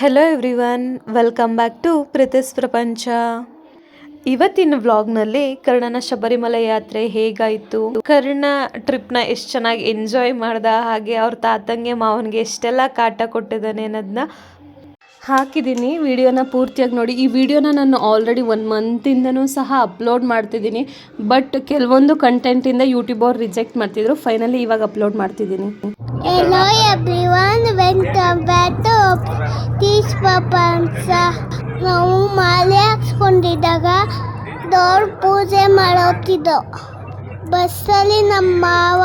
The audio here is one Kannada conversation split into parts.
Hello everyone welcome back to Preethi's Prapancha ಇವತ್ತಿನ ವ್ಲಾಗ್ನಲ್ಲಿ ಕರ್ಣನ ಶಬರಿಮಲೆ ಯಾತ್ರೆ ಹೇಗಾಯಿತು? ಕರ್ಣ ಟ್ರಿಪ್ನ ಎಷ್ಟು ಚೆನ್ನಾಗಿ ಎಂಜಾಯ್ ಮಾಡ್ದ? ಹಾಗೆ ಅವ್ರ ತಾತಂಗೆ, ಮಾವನಿಗೆ ಎಷ್ಟೆಲ್ಲ ಕಾಟ ಕೊಟ್ಟಿದ್ದಾನೆ ಅನ್ನೋದನ್ನ ಹಾಕಿದ್ದೀನಿ. ವಿಡಿಯೋನ ಪೂರ್ತಿಯಾಗಿ ನೋಡಿ. ಈ ವಿಡಿಯೋನ ನಾನು ಆಲ್ರೆಡಿ ಒನ್ ಮಂತಿಂದನೂ ಸಹ ಅಪ್ಲೋಡ್ ಮಾಡ್ತಿದ್ದೀನಿ. ಬಟ್ ಕೆಲವೊಂದು ಕಂಟೆಂಟಿಂದ ಯೂಟ್ಯೂಬ್ ಅವ್ರು ರಿಜೆಕ್ಟ್ ಮಾಡ್ತಿದ್ರು. ಫೈನಲಿ ಇವಾಗ ಅಪ್ಲೋಡ್ ಮಾಡ್ತಿದ್ದೀನಿ. Hello everyone, welcome back to teach ಅಂತ ನಾವು ಮಾಲೆ ಹಾಕ್ಸ್ಕೊಂಡಿದ್ದಾಗ ದೊಡ್ಡ ಪೂಜೆ ಮಾಡೋತಿದ್ದೋ ಬಸ್ಸಲ್ಲಿ ನಮ್ಮ ಮಾವ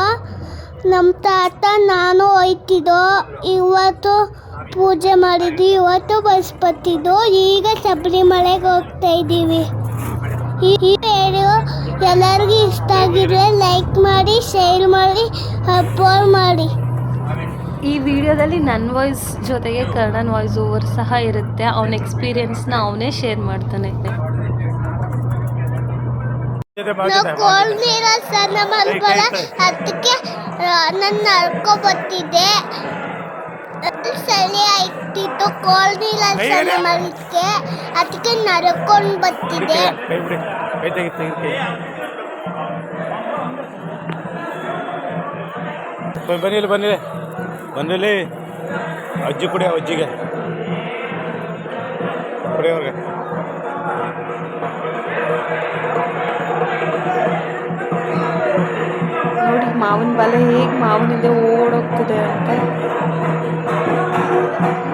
ನಮ್ಮ ತಾತ ನಾನು ಹೋಯ್ತಿದ್ದೋ. ಇವತ್ತು ಪೂಜೆ ಮಾಡಿದ್ವಿ. ಇವತ್ತು ಬಸ್ ಬತ್ತಿದ್ದು. ಈಗ ಶಬರಿಮಲೆಗೆ ಹೋಗ್ತಾ ಇದ್ದೀವಿ. ಈ ವಿಡಿಯೋ ಎಲ್ಲರಿಗೂ ಇಷ್ಟ ಆಗಿದ್ರೆ ಲೈಕ್ ಮಾಡಿ ಶೇರ್ ಮಾಡಿ ಅಪ್ಲೋಡ್ ಮಾಡಿ. ಈ ವಿಡಿಯೋದಲ್ಲಿ ನನ್ನ ವಾಯ್ಸ್ ಜೊತೆಗೆ ಕರ್ಣನ್ ವಾಯ್ಸ್ ಓವರ್ ಸಹ ಇರುತ್ತೆ. ಅವನ ಎಕ್ಸ್ಪೀರಿಯನ್ಸ್ನ ಅವನೇ ಶೇರ್ ಮಾಡ್ತಾನೆ. ಅದಕ್ಕೆ ನನ್ನ ನಡ್ಕೊ ಬರ್ತಿದ್ದೆ. ಚಳಿ ಆಯ್ತಿತ್ತು ಕೋಲ್ ನೀರ ಸ್ನಾನ ಮಾಡಲಿಕ್ಕೆ ಅದಕ್ಕೆ ನಡ್ಕೊಂಡು ಬರ್ತಿದ್ದೆ. ಬನ್ನಿಲ್ಲ ಬನ್ನಿಲ್ಲ ಕೈ ತೆಗಿ ತೆಗಿ ಕೈ. ಬ- ಬನ್ನಿಲ್ಲಿ ಬನ್ನಿಲ್ಲಿ ಬನ್ನಿಲ್ಲಿ ಅಜ್ಜಿ ಕುಡಿಯ ಅಜ್ಜಿಗೆ. ಕುಡಿ ಅವ್ರಿಗೆ. ನೋಡಿ ಮಾವನ ಬಲೆ ಹೇಗೆ ಮಾವಿನಿಂದ ಓಡೋಗ್ತಿದೆ ಅಂತ.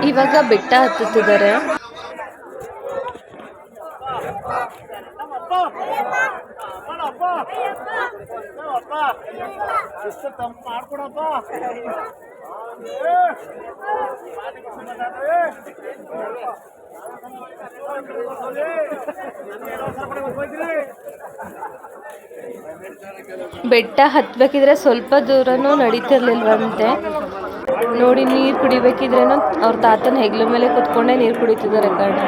ಇವಾಗ ಬೆಟ್ಟ ಹತ್ತುತ್ತಿದ್ದಾರೆ. ಬೆಟ್ಟ ಹತ್ಬೇಕಿದ್ರೆ ಸ್ವಲ್ಪ ದೂರನೂ ನಡೀತಿರ್ಲಿಲ್ವಂತೆ. ನೋಡಿ ನೀರು ಕುಡಿಬೇಕಿದ್ರೇನು ಅವ್ರ ತಾತನ ಹೆಗ್ಲ ಮೇಲೆ ಕುತ್ಕೊಂಡೆ ನೀರು ಕುಡಿತಿದ್ದಾರೆ ಕರ್ಣ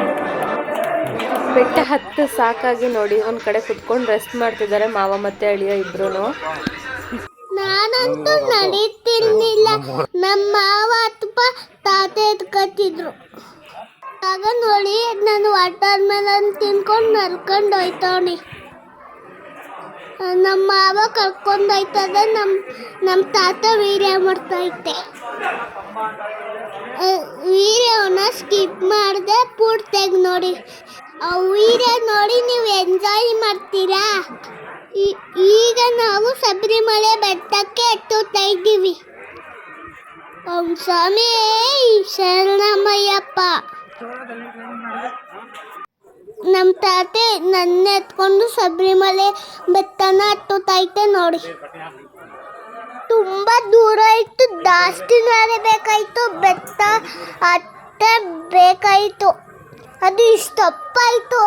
ಬೆಟ್ಟ ಹತ್ತು ಸಾಕಾಗಿ ನೋಡಿ ಒಂದ್ ಕಡೆ ಕುತ್ಕೊಂಡು ರೆಸ್ಟ್ ಮಾಡ್ತಿದ್ದಾರೆ ಮಾವ ಮತ್ತೆ ಅಳಿಯ ಇಬ್ರು ನಾನಂತೂ ನಡೀತಿರ್ಲಿಲ್ಲ. ನಮ್ಮ ಮಾವ ಅಥವಾ ತಾತ ಕತ್ತಿದ್ರು ಆಗ ನೋಡಿ ನಾನು ವಾಟರ್ ಮೆಲನ್ ತಿನ್ಕೊಂಡು ನಡ್ಕೊಂಡು ಹೋಯ್ತವನಿ. ನಮ್ಮ ಮಾವ ಕರ್ಕೊಂಡು ಹೋಯ್ತದ ನಮ್ಮ ನಮ್ಮ ತಾತ ವೀರ್ಯ ಮಾಡ್ತೈತೆ ವೀರ್ಯವನ್ನ ಸ್ಕಿಪ್ ಮಾಡಿದೆ, ಪೂರ್ತಿಯಾಗಿ ನೋಡಿ. ಆ ವೀರ್ಯ ನೋಡಿ ನೀವು ಎಂಜಾಯ್ ಮಾಡ್ತೀರಾ? ಈಗ ನಾವು ಶಬರಿಮಲೆ ಬೆಟ್ಟಕ್ಕೆ ಎತ್ತುತ್ತಾ ಇದ್ದೀವಿ. ಓಂ ಸ್ವಾಮಿ ಶರಣಮಯ್ಯಪ್ಪ. ನಮ್ಮ ತಾತೆ ನನ್ನ ಎತ್ಕೊಂಡು ಶಬರಿಮಲೆ ಬೆತ್ತನ ಹತ್ತುತ್ತೈತೆ ನೋಡಿ. ತುಂಬ ದೂರ ಇತ್ತು ಜಾಸ್ತಿ ಬೇಕಾಯಿತು ಬೆತ್ತ ಹತ್ತ ಬೇಕಾಯಿತು. ಅದು ಇಷ್ಟಪ್ಪಾಯಿತು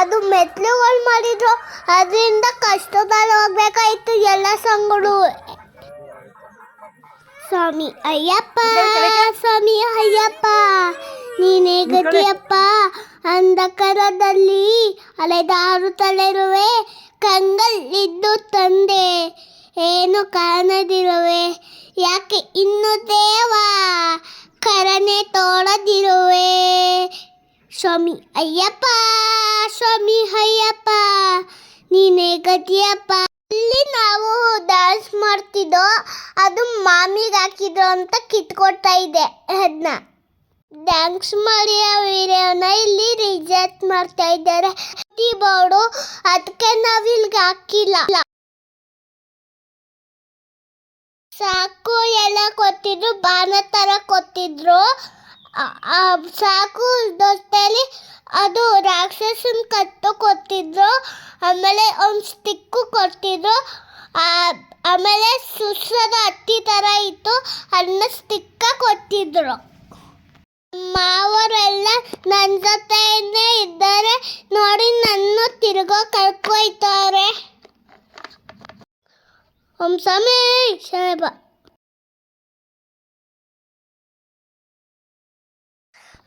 ಅದು ಮೆಟ್ಲುಗಳು ಮಾಡಿದ್ರು ಅದರಿಂದ ಕಷ್ಟದಲ್ಲಿ ಹೋಗ್ಬೇಕಾಯ್ತು ಎಲ್ಲ ಸಂಗಳು. ಸ್ವಾಮಿ ಅಯ್ಯಪ್ಪ ಸ್ವಾಮಿ ಅಯ್ಯಪ್ಪ ನೀನೇ ಗತಿಯಪ್ಪ. ಅಂಧಕಾರದಲ್ಲಿ ಅಲೆದಾಡುತ್ತಲಿರುವೆ ಕಂಗಲ್ಲಿದ್ದು ತಂದೆ. ಏನು ಕಾಣದಿರುವೆ? ಯಾಕೆ ಇನ್ನು ದೇವ ಕರನೆ ತೋಡದಿರುವೆ ಸ್ವಾಮಿ ಅಯ್ಯಪ್ಪ ಸ್ವಾಮಿ ಅಯ್ಯಪ್ಪ, ನೀನೇ ಗತಿಯಪ್ಪ ಇಲ್ಲಿ ನಾವು ಡ್ಯಾನ್ಸ್ ಮಾಡ್ತಿದ್ದೋ ಅದು ಮಾಮಿಗೆ ಹಾಕಿದ್ರು ಅಂತ ಕಿತ್ಕೊಡ್ತಾ ಇದೆ ಅದನ್ನ ಡ್ಯಾನ್ಸ್ ಮಾಡಿ ಆ ವಿಡಿಯೋನ ಇಲ್ಲಿ ರಿಜೆಕ್ಟ್ ಮಾಡ್ತಾ ಇದ್ದಾರೆ. ಬೋರ್ಡು ಅದಕ್ಕೆ ನಾವು ಇಲ್ಲಿಗೆ ಹಾಕಿಲ್ಲ. ಸಾಕು, ಎಲ್ಲ ಕೊತ್ತಿದ್ರು ಬಾಣ ಥರ ಆ ಸಾಕು ದೊಡ್ಡಲ್ಲಿ ಅದು ರಾಕ್ಷಸನ್ ಕತ್ತು ಕೊತ್ತಿದ್ರು ಆಮೇಲೆ ಒಂದು ಸ್ಟಿಕ್ಕು ಕೊಟ್ಟಿದ್ರು. ಆ- ಆಮೇಲೆ ಸುಸದ ಹತ್ತಿ ಥರ ಇತ್ತು. ಅದನ್ನ ಸ್ಟಿಕ್ಕ ಕೊಟ್ಟಿದ್ರು. ಮಾವರೆಲ್ಲ ನನ್ನ ಜೊತೆಯೇ ಇದ್ದಾರೆ. ನೋಡಿ ನನ್ನ ತಿರುಗೋ ಕಳ್ಕೊಯ್ತಾರೆ. ಓಂ ಸ್ವಾಮಿ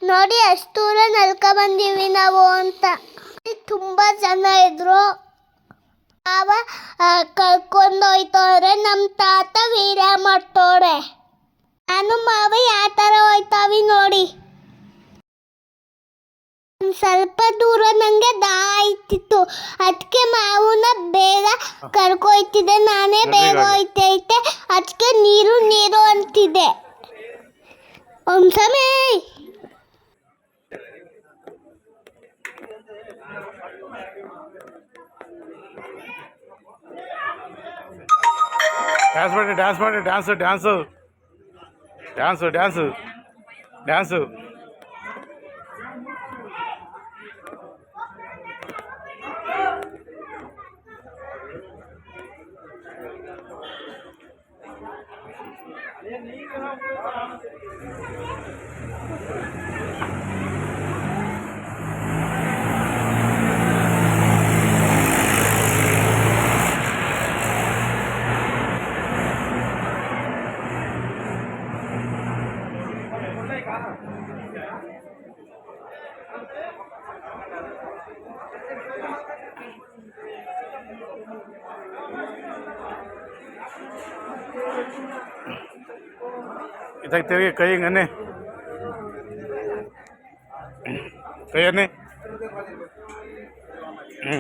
ನೋಡಿ ಅಷ್ಟೂರ ದೂರ ನಲ್ಕ ಬಂದೀವಿ ನಾವು ಅಂತ. ತುಂಬ ಜನ ಇದ್ರು. ಅವ ಕಳ್ಕೊಂಡೋಯ್ತವ್ರೆ. ನಮ್ಮ ತಾತ ವೀರ ಮಾಡ್ತವ್ರೆ. ನಾನು ಮಾವ ಸ್ವಲ್ಪ ದೂರ ನಂಗೆ ದಾಯ್ತಿತ್ತು ಅದಕ್ಕೆ ಮಾವನ ಬೇಗ ಕರ್ಕೊಯ್ತಿದ್ದೆ ನಾನೇ ಬೇಗ ಹೋಯ್ತೈತೆ. ಅದಕ್ಕೆ ನೀರು ನೀರು ಅಂತಿದ್ದೆ. ಒಂದ್ಸಮೇ ಡ್ಯಾನ್ಸ್ ಮಾಡಿ ಡ್ಯಾನ್ಸ್ ಮಾಡಿ dance dance dance dance dance ಇದಾಗ ತಿರುಗಿ ಕೈ ಹಿಂಗನ್ನೇ ಕೈ ಅನ್ನೇ ಹ್ಞೂ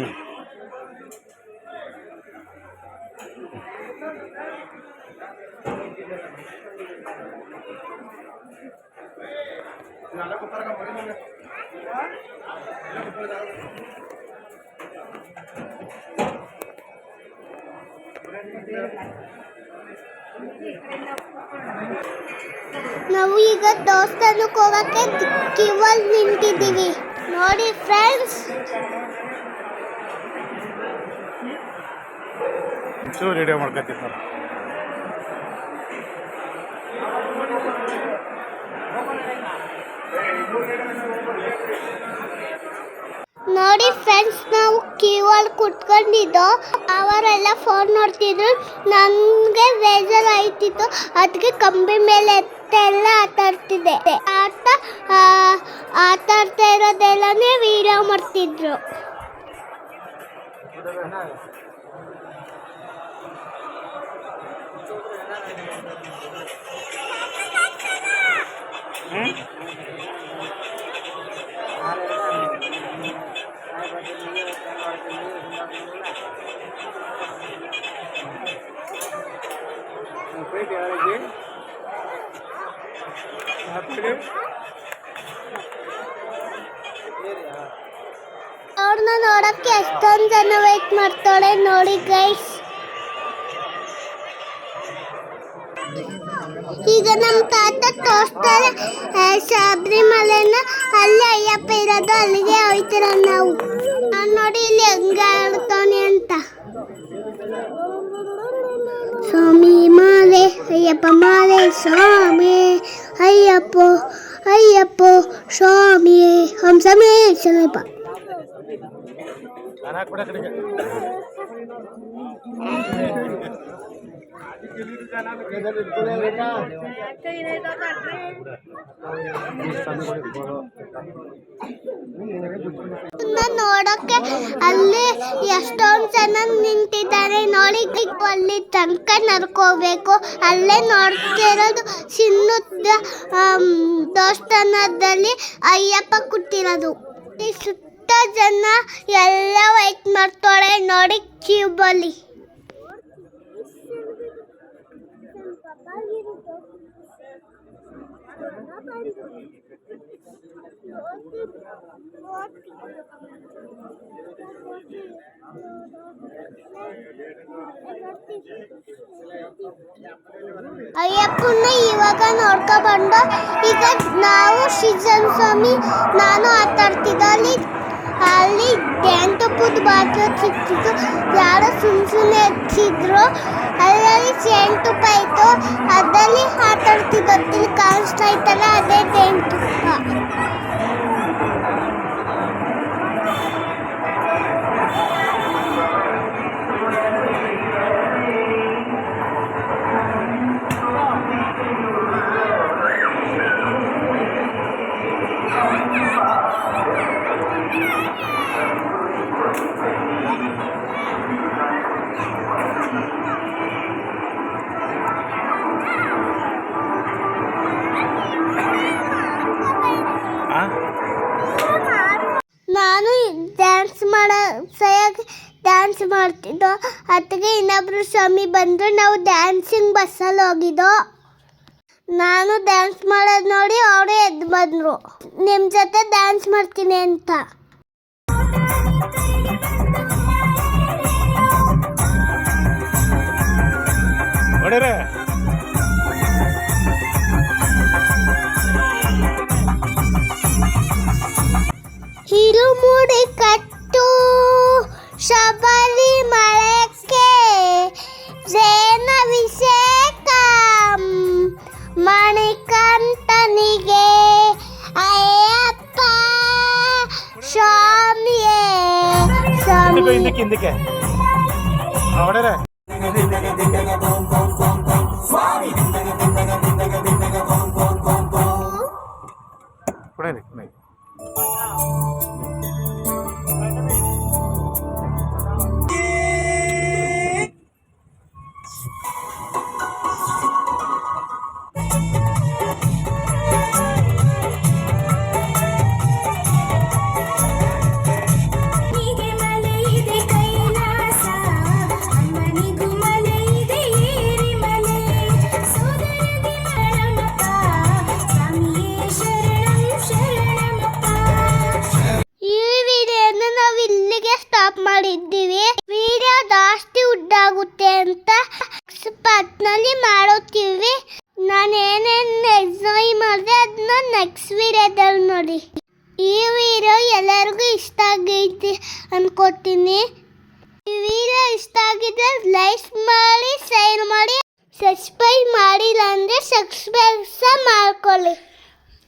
ನಾವು ಈಗ ದೇವಸ್ಥಾನಕ್ಕೆ ಹೋಗಕ್ಕೆ ಕ್ಯೂವಲ್ಲಿ ನಿಂತಿದ್ದೀವಿ. ನೋಡಿ ಫ್ರೆಂಡ್ಸ್ ಚೂರು ಮಾಡ್ಕೊತೀನಿ ನೋಡಿ ಫ್ರೆಂಡ್ಸ್ ನಾವು ಕ್ಯೂವಲ್ಲಿ ಕುತ್ಕೊಂಡಿದ್ದು, ಅವರೆಲ್ಲ ಫೋನ್ ನೋಡ್ತಿದ್ರು. ನನಗೆ ಬೇಜಾರು ಆಯ್ತಿತ್ತು ಅದಕ್ಕೆ ಕಂಬಿ ಮೇಲೆ ಎತ್ತೆಲ್ಲ ಆಟ ಆಡ್ತಿದ್ದೆ ಆಟ ಆಟ ಆಡ್ತಾ ಇರೋದೆಲ್ಲನೇ ವೀಡಿಯೋ ಮಾಡ್ತಿದ್ರು ಅವ್ರನ್ನ ನೋಡಕ್ಕೆ ಎಷ್ಟೊಂದು ಜನ ವೇಟ್ ಮಾಡ್ತಾಳೆ ನೋಡಿ ಗೈಸ್ ಈಗ ನಮ್ಮ ತಾತ ತೋರಿಸ್ತಾರೆ ಶಾಬ್ರಿ ಶಬರಿಮಲೆನ ಅಲ್ಲಿ ಅಯ್ಯಪ್ಪ ಇರೋದು, ಅಲ್ಲಿಗೆ ಹೋಯ್ತಿರ ನಾವು. ನೋಡಿ ಇಲ್ಲಿ ಹೆಂಗ ಆಡ್ತಾನೆ ಅಂತ. ಸ್ವಾಮಿ ಮಾಲೆ ಅಯ್ಯಪ್ಪ ಮಾಲೆ ಸ್ವಾಮಿ ಅಯ್ಯಪ್ಪ ಅಯ್ಯಪ್ಪ ಸ್ವಾಮಿ ಹಂಸಮೇ ಶನಪ್ಪ ನಾನು ನೋಡೋಕೆ ಅಲ್ಲಿ ಎಷ್ಟೊಂದು ಜನ ನಿಂತಿದ್ದಾರೆ. ನೋಡಿ ಅಲ್ಲಿ ತನಕ ನಡ್ಕೋಬೇಕು. ಅಲ್ಲೇ ನೋಡ್ತಿರೋದು ಆಮ್, ದೇವಸ್ಥಾನದಲ್ಲಿ ಅಯ್ಯಪ್ಪ ಕುಟ್ಟಿರೋದು ಈ ಸುತ್ತ ಜನ ಎಲ್ಲ ವೈಟ್ ಮಾಡ್ತಾಳೆ ನೋಡಿ ಕ್ಯೂಬಲ್ಲಿ ಅಯ್ಯಪ್ಪನ ಇವಾಗ ನೋಡ್ಕೊಬಂಡು ಈಗ ನಾವು ಶ್ರೀಜನ್ ಸ್ವಾಮಿ ನಾನು ಆಟ ಆಡ್ತಿದ್ದೆ ಅಲ್ಲಿ ಅಲ್ಲಿ ಜೇನುತುಪ್ಪದ ಬಾಕಿ ಚಿಕ್ಕಿದ್ದು ಯಾರೋ ಸುಮ್ ಸುಮ್ಮನೆ ಹಚ್ಚಿದ್ರು. ಅಲ್ಲಲ್ಲಿ ಜೇನುತುಪ್ಪ ಪೈತು ಅದರಲ್ಲಿ ಆಟಾಡ್ತಿದ್ದು ಕಾಣಿಸ್ತಾ ಇತ್ತಲ್ಲ, ಅದೇ ನಾನು ಡ್ಯಾನ್ಸ್ ಮಾಡ ಸಯಾಗಿ ಡ್ಯಾನ್ಸ್ ಮಾಡ್ತಿದ್ದೋ ಅದಕ್ಕೆ ಇನ್ನೊಬ್ರು ಸ್ವಾಮಿ ಬಂದರು, ನಾವು ಡ್ಯಾನ್ಸಿಂಗ್ ಬಸ್ಸಲ್ಲಿ ಹೋಗಿದ್ದೋ. ನಾನು ಡ್ಯಾನ್ಸ್ ಮಾಡೋದು ನೋಡಿ, ಅವರು ಎದ್ದು ಬಂದರು. ನಿಮ್ಮ ಜೊತೆ ಡ್ಯಾನ್ಸ್ ಮಾಡ್ತೀನಿ ಅಂತ. ಮಣಿಕಂಠನಿಗೆ ಅಯ್ಯಪ್ಪ ಸ್ವಾಮಿಯೇ ಸ್ವಾಮಿ ಹಿಂದಕ್ಕೆ. ಹಿಂದಕ್ಕೆ ಇಷ್ಟ ಆಗಿದ್ರೆ ಲೈಕ್ ಮಾಡಿ ಶೇರ್ ಮಾಡಿ ಸಬ್ಸ್ಕ್ರೈಬ್ ಮಾಡಿಲ್ಲ ಅಂದರೆ ಸಬ್ಸ್ಕ್ರೈಬ್ ಸಹ ಮಾಡ್ಕೊಳ್ಳಿ.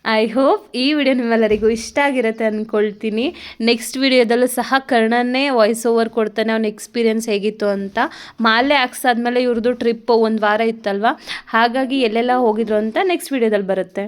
ಐ ಹೋಪ್ ಈ ವಿಡಿಯೋ ನಿಮ್ಮೆಲ್ಲರಿಗೂ ಇಷ್ಟ ಆಗಿರುತ್ತೆ ಅಂದ್ಕೊಳ್ತೀನಿ ನೆಕ್ಸ್ಟ್ ವಿಡಿಯೋದಲ್ಲೂ ಸಹ ಕರ್ಣನೇ ವಾಯ್ಸ್ ಓವರ್ ಕೊಡ್ತಾನೆ, ಅವ್ನ ಎಕ್ಸ್ಪೀರಿಯನ್ಸ್ ಹೇಗಿತ್ತು ಅಂತ. ಮಾಲೆ ಹಾಕ್ಸಾದ್ಮೇಲೆ ಇವ್ರದ್ದು ಟ್ರಿಪ್ಪು ಒಂದು ವಾರ ಇತ್ತಲ್ವ? ಹಾಗಾಗಿ ಎಲ್ಲೆಲ್ಲ ಹೋಗಿದ್ರು ಅಂತ ನೆಕ್ಸ್ಟ್ ವಿಡಿಯೋದಲ್ಲಿ ಬರುತ್ತೆ.